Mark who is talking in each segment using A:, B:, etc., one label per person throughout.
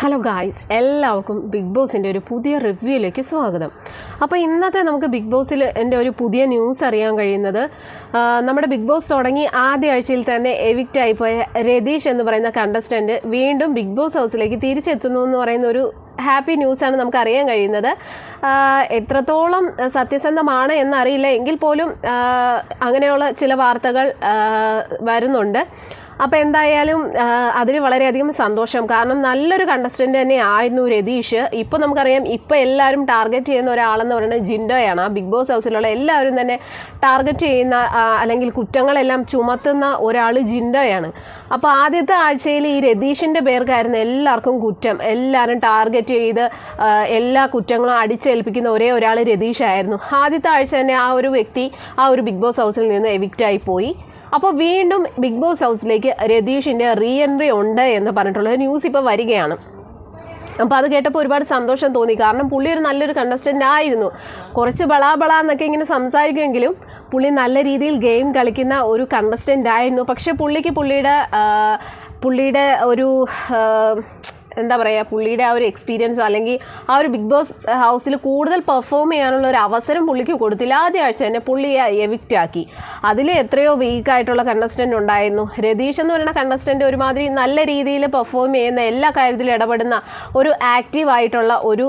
A: Hello guys എല്ലാവർക്കും big ബോസിന്റെ ഒരു പുതിയ റിവ്യൂയിലേക്ക് സ്വാഗതം. അപ്പോൾ ഇന്നത്തെ നമുക്ക് ബിഗ് ബോസിൽ എന്റെ ഒരു പുതിയ ന്യൂസ് അറിയാൻ കഴിയുന്നത് നമ്മുടെ ബിഗ് ബോസ് തുടങ്ങി ആദ്യ ആഴ്ചയിൽ തന്നെ എവിക്റ്റ് പോയ രതീഷ് എന്ന് പറയുന്ന കണ്ടസ്റ്റന്റ് വീണ്ടും ബിഗ് ബോസ് ഹൗസിലേക്ക് തിരിച്ചെത്തുന്നു എന്ന് പറയുന്ന ഒരു ഹാപ്പി ന്യൂസാണ് നമുക്ക് അറിയാൻ കഴിയുന്നത്. എത്രത്തോളം സത്യസന്ധമാണ് എന്നറിയില്ല. എങ്കിൽ പോലും അങ്ങനെയുള്ള ചില വാർത്തകൾ വരുന്നുണ്ട്. അപ്പോൾ എന്തായാലും അതിൽ വളരെയധികം സന്തോഷം. കാരണം നല്ലൊരു കണ്ടസ്റ്റന്റ് തന്നെ ആയിരുന്നു രതീഷ്. ഇപ്പോൾ നമുക്കറിയാം ഇപ്പോൾ എല്ലാവരും ടാർഗറ്റ് ചെയ്യുന്ന ഒരാളെന്ന് പറയുന്നത് ജിൻഡോയാണ്. ആ ബിഗ് ബോസ് ഹൗസിലുള്ള എല്ലാവരും തന്നെ ടാർഗറ്റ് ചെയ്യുന്ന അല്ലെങ്കിൽ കുറ്റങ്ങളെല്ലാം ചുമത്തുന്ന ഒരാൾ ജിൻഡോയാണ്. അപ്പോൾ ആദ്യത്തെ ആഴ്ചയിൽ ഈ രതീഷിന്റെ പേർക്കായിരുന്നു എല്ലാവർക്കും കുറ്റം. എല്ലാവരും ടാർഗറ്റ് ചെയ്ത് എല്ലാ കുറ്റങ്ങളും അടിച്ചേൽപ്പിക്കുന്ന ഒരേ ഒരാൾ രതീഷായിരുന്നു ആദ്യത്തെ ആഴ്ച തന്നെ ആ ഒരു വ്യക്തി ആ ഒരു ബിഗ് ബോസ് ഹൗസിൽ നിന്ന് എവിക്റ്റായി പോയി. അപ്പോൾ വീണ്ടും ബിഗ് ബോസ് ഹൗസിലേക്ക് രതീഷിന്റെ റീ എൻട്രി ഉണ്ട് എന്ന് പറഞ്ഞിട്ടുള്ള ന്യൂസ് ഇപ്പോൾ വരികയാണ്. അപ്പോൾ അത് കേട്ടപ്പോൾ ഒരുപാട് സന്തോഷം തോന്നി. കാരണം പുള്ളി ഒരു നല്ലൊരു കണ്ടസ്റ്റന്റ് ആയിരുന്നു. കുറച്ച് ബളാ ബളാ എന്നൊക്കെ ഇങ്ങനെ സംസാരിക്കുമെങ്കിലും പുള്ളി നല്ല രീതിയിൽ ഗെയിം കളിക്കുന്ന ഒരു കണ്ടസ്റ്റന്റ് ആയിരുന്നു. പക്ഷേ പുള്ളിക്ക് പുള്ളിയുടെ പുള്ളിയുടെ ഒരു എന്താ പറയുക പുള്ളിയുടെ ആ ഒരു എക്സ്പീരിയൻസ് അല്ലെങ്കിൽ ആ ഒരു ബിഗ് ബോസ് ഹൗസിൽ കൂടുതൽ പെർഫോം ചെയ്യാനുള്ള ഒരു അവസരം പുള്ളിക്ക് കൊടുത്തില്ല. ആദ്യ ആഴ്ച തന്നെ പുള്ളിയെ എവിക്റ്റ് ആക്കി. അതിൽ എത്രയോ വീക്കായിട്ടുള്ള കണ്ടസ്റ്റന്റ് ഉണ്ടായിരുന്നു. രതീഷ് എന്ന് പറയുന്ന കണ്ടസ്റ്റന്റ് ഒരുമാതിരി നല്ല രീതിയിൽ പെർഫോം ചെയ്യുന്ന എല്ലാ കാര്യത്തിലും ഇടപെടുന്ന ഒരു ആക്റ്റീവ് ആയിട്ടുള്ള ഒരു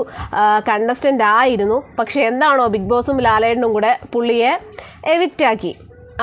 A: കണ്ടസ്റ്റന്റ് ആയിരുന്നു. പക്ഷേ എന്താണോ ബിഗ് ബോസും ലാലേട്ടനും കൂടെ പുള്ളിയെ എവിക്റ്റ് ആക്കി.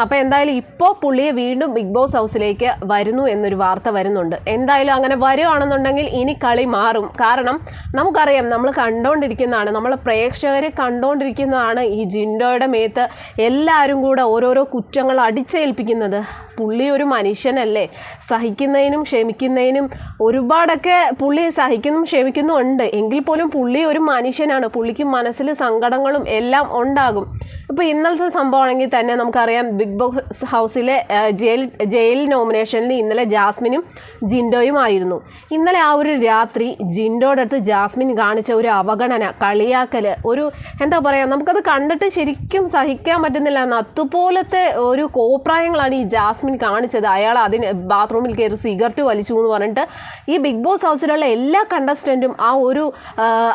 A: അപ്പോൾ എന്തായാലും ഇപ്പോൾ പുള്ളിയെ വീണ്ടും ബിഗ് ബോസ് ഹൗസിലേക്ക് വരുന്നു എന്നൊരു വാർത്ത വരുന്നുണ്ട്. എന്തായാലും അങ്ങനെ വരുവാണെന്നുണ്ടെങ്കിൽ ഇനി കളി മാറും. കാരണം നമുക്കറിയാം നമ്മൾ കണ്ടുകൊണ്ടിരിക്കുന്നതാണ് നമ്മൾ പ്രേക്ഷകരെ കണ്ടുകൊണ്ടിരിക്കുന്നതാണ് ഈ ജിൻഡോയുടെ മേത്ത് എല്ലാവരും കൂടെ ഓരോരോ കുറ്റങ്ങൾ അടിച്ചേൽപ്പിക്കുന്നത്. പുള്ളി ഒരു മനുഷ്യനല്ലേ? സഹിക്കുന്നതിനും ക്ഷമിക്കുന്നതിനും ഒരുപാടൊക്കെ പുള്ളി സഹിക്കുന്നും ക്ഷമിക്കുന്നു ഉണ്ട്. എങ്കിൽ പോലും പുള്ളി ഒരു മനുഷ്യനാണ്. പുള്ളിക്ക് മനസ്സിൽ സങ്കടങ്ങളും എല്ലാം ഉണ്ടാകും. ഇപ്പോൾ ഇന്നലത്തെ സംഭവമാണെങ്കിൽ തന്നെ നമുക്കറിയാം ബിഗ് ബോസ് ഹൗസിലെ ജയിൽ ജയിൽ നോമിനേഷനിൽ ഇന്നലെ ജാസ്മിനും ജിൻഡോയും ആയിരുന്നു. ഇന്നലെ ആ ഒരു രാത്രി ജിൻഡോയുടെ അടുത്ത് ജാസ്മിൻ കാണിച്ച ഒരു അവഗണന കളിയാക്കൽ ഒരു എന്താ പറയുക നമുക്കത് കണ്ടിട്ട് ശരിക്കും സഹിക്കാൻ പറ്റുന്നില്ല. നത്തുപോലത്തെ ഒരു കോപ്രായങ്ങളാണ് ഈ ജാസ്മിൻ കാണിച്ചത്. അയാൾ അതിന് ബാത്റൂമിൽ കയറി സിഗരറ്റ് വലിച്ചു എന്ന് പറഞ്ഞിട്ട് ഈ ബിഗ് ബോസ് ഹൗസിലുള്ള എല്ലാ കണ്ടസ്റ്റന്റും ആ ഒരു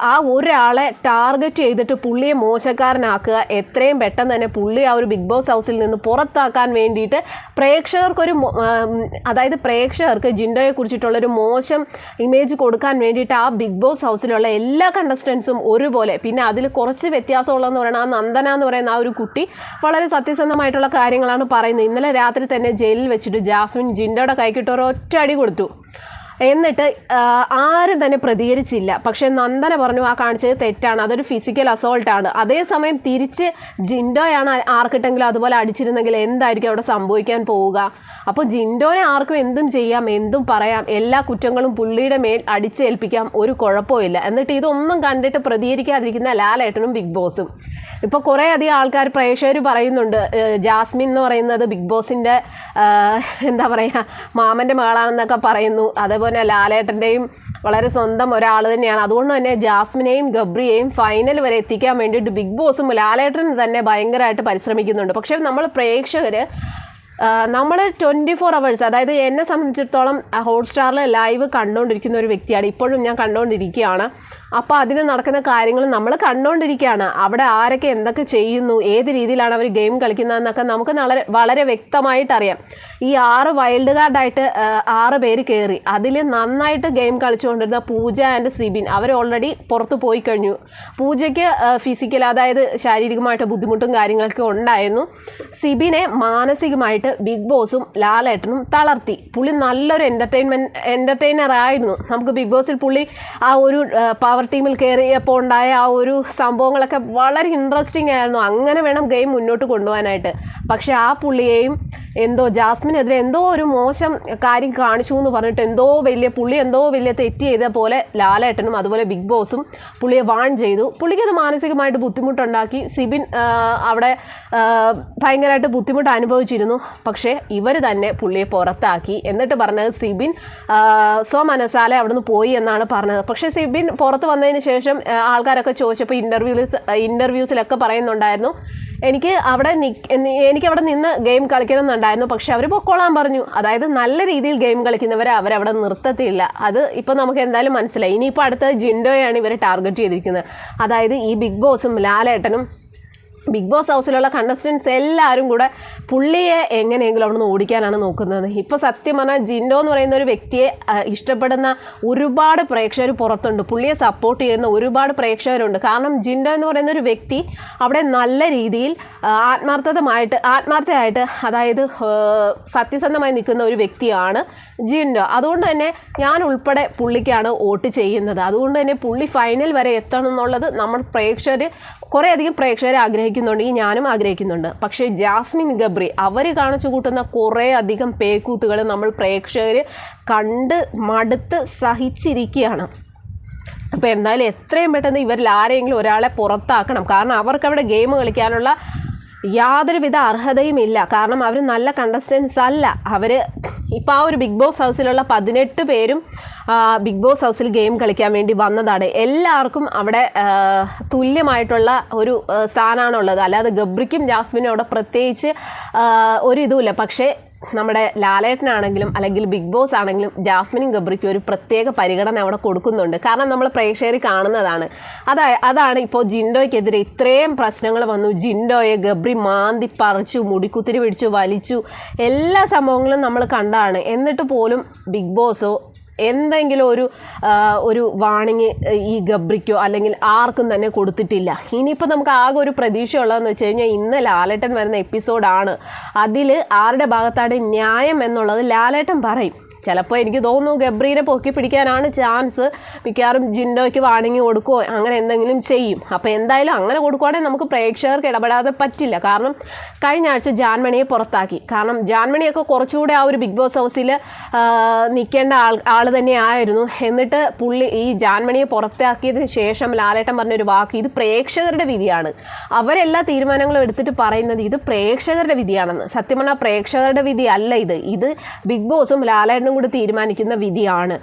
A: ആ, ഒരാളെ ടാർഗറ്റ് ചെയ്തിട്ട് പുള്ളിയെ മോശക്കാരനാക്കുക എത്രയും പെട്ടെന്ന് തന്നെ പുള്ളി ആ ഒരു ബിഗ് ബോസ് ഹൗസിൽ നിന്ന് പുറത്താക്കാൻ വേണ്ടിയിട്ട് പ്രേക്ഷകർക്കൊരു അതായത് പ്രേക്ഷകർക്ക് ജിൻഡോയെ കുറിച്ചിട്ടുള്ളൊരു മോശം ഇമേജ് കൊടുക്കാൻ വേണ്ടിയിട്ട് ആ ബിഗ് ബോസ് ഹൗസിലുള്ള എല്ലാ കണ്ടസ്റ്റൻസും ഒരുപോലെ. പിന്നെ അതിൽ കുറച്ച് വ്യത്യാസമുള്ളതെന്ന് പറയുന്നത് ആ നന്ദന എന്ന് പറയുന്ന ആ ഒരു കുട്ടി വളരെ സത്യസന്ധമായിട്ടുള്ള കാര്യങ്ങളാണ് പറയുന്നത്. ഇന്നലെ രാത്രി തന്നെ ജയിലിൽ വെച്ചിട്ട് ജാസ്മിൻ ജിൻഡയുടെ കൈക്കിട്ട് ഒരൊറ്റ അടി കൊടുത്തു. എന്നിട്ട് ആരും തന്നെ പ്രതികരിച്ചില്ല. പക്ഷെ നന്ദന പറഞ്ഞു ആ കാണിച്ചത് തെറ്റാണ്. അതൊരു ഫിസിക്കൽ അസോൾട്ടാണ് അതേസമയം തിരിച്ച് ജിൻഡോയാണ് ആർക്കിട്ടെങ്കിലും അതുപോലെ അടിച്ചിരുന്നെങ്കിൽ എന്തായിരിക്കും അവിടെ സംഭവിക്കാൻ പോവുക? അപ്പോൾ ജിൻഡോനെ ആർക്കും എന്തും ചെയ്യാം എന്തും പറയാം എല്ലാ കുറ്റങ്ങളും പുള്ളിയുടെ മേൽ അടിച്ചേൽപ്പിക്കാം ഒരു കുഴപ്പമില്ല എന്നിട്ട് ഇതൊന്നും കണ്ടിട്ട് പ്രതികരിക്കാതിരിക്കുന്ന ലാലേട്ടനും ബിഗ് ബോസും. ഇപ്പോൾ കുറേ അധികം ആൾക്കാർ പ്രേക്ഷകർ പറയുന്നുണ്ട് ജാസ്മിൻ എന്ന് പറയുന്നത് ബിഗ് ബോസിന്റെ എന്താ പറയുക മാമന്റെ മകളാണെന്നൊക്കെ പറയുന്നു. അതേപോലെ ലാലേട്ടന്റെയും വളരെ സ്വന്തം ഒരാൾ തന്നെയാണ്. അതുകൊണ്ട് തന്നെ ജാസ്മിനെയും ഗബ്രിയെയും ഫൈനൽ വരെ എത്തിക്കാൻ വേണ്ടിയിട്ട് ബിഗ് ബോസും ലാലേട്ടൻ തന്നെ ഭയങ്കരമായിട്ട് പരിശ്രമിക്കുന്നുണ്ട്. പക്ഷേ നമ്മൾ പ്രേക്ഷകർ നമ്മൾ ട്വന്റി ഫോർ അവേഴ്സ് അതായത് എന്നെ സംബന്ധിച്ചിടത്തോളം ഹോട്ട്സ്റ്റാറിൽ ലൈവ് കണ്ടുകൊണ്ടിരിക്കുന്ന ഒരു വ്യക്തിയാണ് ഇപ്പോഴും ഞാൻ കണ്ടുകൊണ്ടിരിക്കുകയാണ് അപ്പോൾ അതിന് നടക്കുന്ന കാര്യങ്ങൾ നമ്മൾ കണ്ടുകൊണ്ടിരിക്കുകയാണ് അവിടെ ആരൊക്കെ എന്തൊക്കെ ചെയ്യുന്നു ഏത് രീതിയിലാണ് അവർ ഗെയിം കളിക്കുന്നതെന്നൊക്കെ നമുക്ക് വളരെ വളരെ വ്യക്തമായിട്ട് അറിയാം. ഈ ആറ് വൈൽഡ് കാർഡായിട്ട് ആറ് പേര് കയറി അതിൽ നന്നായിട്ട് ഗെയിം കളിച്ചുകൊണ്ടിരുന്ന പൂജ ആൻഡ് സിബിൻ അവർ ഓൾറെഡി പുറത്ത് പോയി കഴിഞ്ഞു. പൂജയ്ക്ക് ഫിസിക്കൽ അതായത് ശാരീരികമായിട്ട് ബുദ്ധിമുട്ടും കാര്യങ്ങളൊക്കെ ഉണ്ടായിരുന്നു. സിബിനെ മാനസികമായിട്ട് ബിഗ് ബോസും ലാലേട്ടനും തളർത്തി. പുള്ളി നല്ലൊരു എന്റർടൈൻമെന്റ് എന്റർടൈനർ ആയിരുന്നു. നമുക്ക് ബിഗ് ബോസിൽ പുള്ളി ആ ഒരു പവർ ടീമിൽ കയറിയപ്പോൾ ഉണ്ടായ ആ ഒരു സംഭവങ്ങളൊക്കെ വളരെ ഇൻട്രസ്റ്റിംഗ് ആയിരുന്നു. അങ്ങനെ വേണം ഗെയിം മുന്നോട്ട് കൊണ്ടുപോകാനായിട്ട്. പക്ഷെ ആ പുള്ളിയെയും എന്തോ ജാസ്മിനെതിരെ എന്തോ ഒരു മോശം കാര്യം കാണിച്ചു എന്ന് പറഞ്ഞിട്ട് എന്തോ വലിയ പുള്ളി എന്തോ വലിയ തെറ്റ് ചെയ്ത പോലെ ലാലേട്ടനും അതുപോലെ ബിഗ് ബോസും പുള്ളിയെ വാൺ ചെയ്തു. പുള്ളിക്ക് അത് മാനസികമായിട്ട് ബുദ്ധിമുട്ടുണ്ടാക്കി. സിബിൻ അവിടെ ഭയങ്കരമായിട്ട് ബുദ്ധിമുട്ട് അനുഭവിച്ചിരുന്നു. പക്ഷേ ഇവർ തന്നെ പുള്ളിയെ പുറത്താക്കി. എന്നിട്ട് പറഞ്ഞത് സിബിൻ സ്വമനസാലെ അവിടുന്ന് പോയി എന്നാണ് പറഞ്ഞത്. പക്ഷേ സിബിൻ പുറത്ത് വന്നതിന് ശേഷം ആൾക്കാരൊക്കെ ചോദിച്ചപ്പോൾ ഇന്റർവ്യൂസ് ഇന്റർവ്യൂസിലൊക്കെ പറയുന്നുണ്ടായിരുന്നു. എനിക്ക് അവിടെ നിക്ക് എനിക്ക് അവിടെ നിന്ന് ഗെയിം കളിക്കണം എന്നുണ്ടായിരുന്നു പക്ഷെ അവർ പൊക്കോളാൻ പറഞ്ഞു. അതായത് നല്ല രീതിയിൽ ഗെയിം കളിക്കുന്നവരെ അവരവിടെ നിർത്തത്തില്ല. അത് ഇപ്പോൾ നമുക്ക് എന്തായാലും മനസ്സിലായി. ഇനിയിപ്പോൾ അടുത്ത ജിൻഡോയാണ് ഇവർ ടാർഗറ്റ് ചെയ്തിരിക്കുന്നത്. അതായത് ഈ ബിഗ് ബോസും ലാലേട്ടനും ബിഗ് ബോസ് ഹൗസിലുള്ള കണ്ടസ്റ്റൻസ് എല്ലാവരും കൂടെ പുള്ളിയെ എങ്ങനെയെങ്കിലും അവിടെ നിന്ന് ഓടിക്കാനാണ് നോക്കുന്നത്. ഇപ്പോൾ സത്യം പറഞ്ഞാൽ ജിൻഡോ എന്ന് പറയുന്ന ഒരു വ്യക്തിയെ ഇഷ്ടപ്പെടുന്ന ഒരുപാട് പ്രേക്ഷകർ പുറത്തുണ്ട്. പുള്ളിയെ സപ്പോർട്ട് ചെയ്യുന്ന ഒരുപാട് പ്രേക്ഷകരുണ്ട്. കാരണം ജിൻഡോ എന്ന് പറയുന്ന ഒരു വ്യക്തി അവിടെ നല്ല രീതിയിൽ ആത്മാർത്ഥതമായിട്ട് ആത്മാർത്ഥമായിട്ട് അതായത് സത്യസന്ധമായി നിൽക്കുന്ന ഒരു വ്യക്തിയാണ് ജിൻഡോ. അതുകൊണ്ട് തന്നെ ഞാൻ ഉൾപ്പെടെ പുള്ളിക്കാണ് വോട്ട് ചെയ്യുന്നത്. അതുകൊണ്ട് തന്നെ പുള്ളി ഫൈനൽ വരെ എത്തണം എന്നുള്ളത് നമ്മൾ പ്രേക്ഷകർ കുറേ അധികം പ്രേക്ഷകർ ആഗ്രഹിക്കുന്നുണ്ട് ഈ ഞാനും ആഗ്രഹിക്കുന്നുണ്ട്. പക്ഷേ ജാസ്മിൻ ഗബ്രി അവർ കാണിച്ചു കൂട്ടുന്ന കുറേ അധികം പേക്കൂത്തുകൾ നമ്മൾ പ്രേക്ഷകർ കണ്ട് മടുത്ത് സഹിച്ചിരിക്കുകയാണ്. അപ്പോൾ എന്തായാലും എത്രയും പെട്ടെന്ന് ഇവരിൽ ആരെങ്കിലും ഒരാളെ പുറത്താക്കണം. കാരണം അവർക്ക് അവിടെ ഗെയിം കളിക്കാനുള്ള യാതൊരുവിധ അർഹതയും ഇല്ല കാരണം അവർ നല്ല കണ്ടസ്റ്റൻസ് അല്ല. അവർ ഇപ്പോൾ ആ ഒരു ബിഗ് ബോസ് ഹൗസിലുള്ള പതിനെട്ട് പേരും ബിഗ് ബോസ് ഹൗസിൽ ഗെയിം കളിക്കാൻ വേണ്ടി വന്നതാണ്. എല്ലാവർക്കും അവിടെ തുല്യമായിട്ടുള്ള ഒരു സ്ഥാനമാണുള്ളത് അല്ലാതെ ഗബ്രിക്കും ജാസ്മിനും അവിടെ പ്രത്യേകിച്ച് ഒരു ഇതുമില്ല. പക്ഷേ നമ്മുടെ ലാലേട്ടനാണെങ്കിലും അല്ലെങ്കിൽ ബിഗ് ബോസ് ആണെങ്കിലും ജാസ്മിനും ഗബ്രിക്കും ഒരു പ്രത്യേക പരിഗണന അവിടെ കൊടുക്കുന്നുണ്ട്. കാരണം നമ്മൾ പ്രേക്ഷകർ കാണുന്നതാണ്. അതാ അതാണ് ഇപ്പോൾ ജിൻഡോയ്ക്കെതിരെ ഇത്രയും പ്രശ്നങ്ങൾ വന്നു. ജിൻഡോയെ ഗബ്രി മാന്തി പറിച്ചു മുടിക്കുത്തിരി പിടിച്ചു വലിച്ചു. എല്ലാ സംഭവങ്ങളും നമ്മൾ കണ്ടാണ്. എന്നിട്ട് പോലും ബിഗ് ബോസോ എന്തെങ്കിലും ഒരു ഒരു വാണിങ് ഈ ഗബ്രിക്കോ അല്ലെങ്കിൽ ആർക്കും തന്നെ കൊടുത്തിട്ടില്ല. ഇനിയിപ്പോൾ നമുക്ക് ആകെ ഒരു പ്രതീക്ഷ ഉള്ളതെന്ന് വെച്ച് കഴിഞ്ഞാൽ ഇന്ന് ലാലേട്ടൻ വരുന്ന എപ്പിസോഡാണ് അതിൽ ആരുടെ ഭാഗത്താണ് ന്യായം എന്നുള്ളത് ലാലേട്ടൻ പറയും. ചിലപ്പോൾ എനിക്ക് തോന്നുന്നു ഗബ്രീനെ പൊക്കി പിടിക്കാനാണ് ചാൻസ് മിക്കവാറും ജിൻഡോയ്ക്ക് വാണിങ്ങി കൊടുക്കുകയോ അങ്ങനെ എന്തെങ്കിലും ചെയ്യും. അപ്പോൾ എന്തായാലും അങ്ങനെ കൊടുക്കുവാണെങ്കിൽ നമുക്ക് പ്രേക്ഷകർക്ക് ഇടപെടാതെ പറ്റില്ല. കാരണം കഴിഞ്ഞ ആഴ്ച ജാൻമണിയെ പുറത്താക്കി. കാരണം ജാൻമണിയൊക്കെ കുറച്ചുകൂടെ ആ ഒരു ബിഗ് ബോസ് ഹൗസിൽ നിൽക്കേണ്ട ആൾ ആൾ തന്നെയായിരുന്നു എന്നിട്ട് പുള്ളി ഈ ജാൻമണിയെ പുറത്താക്കിയതിന് ശേഷം ലാലേട്ടൻ പറഞ്ഞൊരു വാക്ക് ഇത് പ്രേക്ഷകരുടെ വിധിയാണ്. അവരെല്ലാ തീരുമാനങ്ങളും എടുത്തിട്ട് പറയുന്നത് ഇത് പ്രേക്ഷകരുടെ വിധിയാണെന്ന്. സത്യം പറഞ്ഞാൽ പ്രേക്ഷകരുടെ വിധി അല്ല ഇത്. ഇത് ബിഗ് ബോസും ലാലേട്ടനും കൂടി തീരുമാനിക്കുന്ന വിധിയാണ്.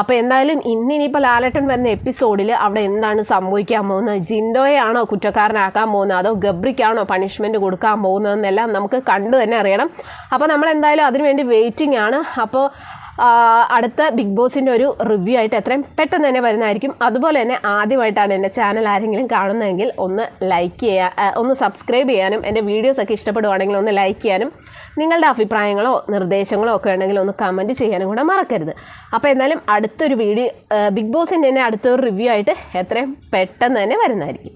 A: അപ്പോൾ എന്തായാലും ഇന്ന് ഇനിയിപ്പോൾ ലാലേട്ടൻ വരുന്ന എപ്പിസോഡിൽ അവിടെ എന്താണ് സംഭവിക്കാൻ പോകുന്നത്? ജിൻഡോയാണോ കുറ്റക്കാരനാക്കാൻ പോകുന്നത്? അതോ ഗബ്രിക്കാണോ പണിഷ്മെന്റ് കൊടുക്കാൻ പോകുന്നതെന്നെല്ലാം നമുക്ക് കണ്ടു തന്നെ അറിയണം. അപ്പോൾ നമ്മൾ എന്തായാലും അതിനുവേണ്ടി വെയിറ്റിംഗ് ആണ്. അപ്പോൾ അടുത്ത ബിഗ് ബോസിന്റെ ഒരു റിവ്യൂ ആയിട്ട് എത്രയും പെട്ടെന്ന് തന്നെ വരുന്നതായിരിക്കും. അതുപോലെ തന്നെ ആദ്യമായിട്ടാണ് എന്റെ ചാനൽ ആരെങ്കിലും കാണുന്നതെങ്കിൽ ഒന്ന് ലൈക്ക് ചെയ്യാൻ ഒന്ന് സബ്സ്ക്രൈബ് ചെയ്യാനും എന്റെ വീഡിയോസൊക്കെ ഇഷ്ടപ്പെടുവാണെങ്കിൽ ഒന്ന് ലൈക്ക് ചെയ്യാനും നിങ്ങളുടെ അഭിപ്രായങ്ങളോ നിർദ്ദേശങ്ങളോ ഒക്കെ ഉണ്ടെങ്കിൽ ഒന്ന് കമന്റ് ചെയ്യാനും കൂടെ മറക്കരുത്. അപ്പോൾ എന്തായാലും അടുത്തൊരു വീഡിയോ ബിഗ് ബോസിന്റെ തന്നെ അടുത്തൊരു റിവ്യൂ ആയിട്ട് എത്രയും പെട്ടെന്ന് തന്നെ വരുന്നതായിരിക്കും.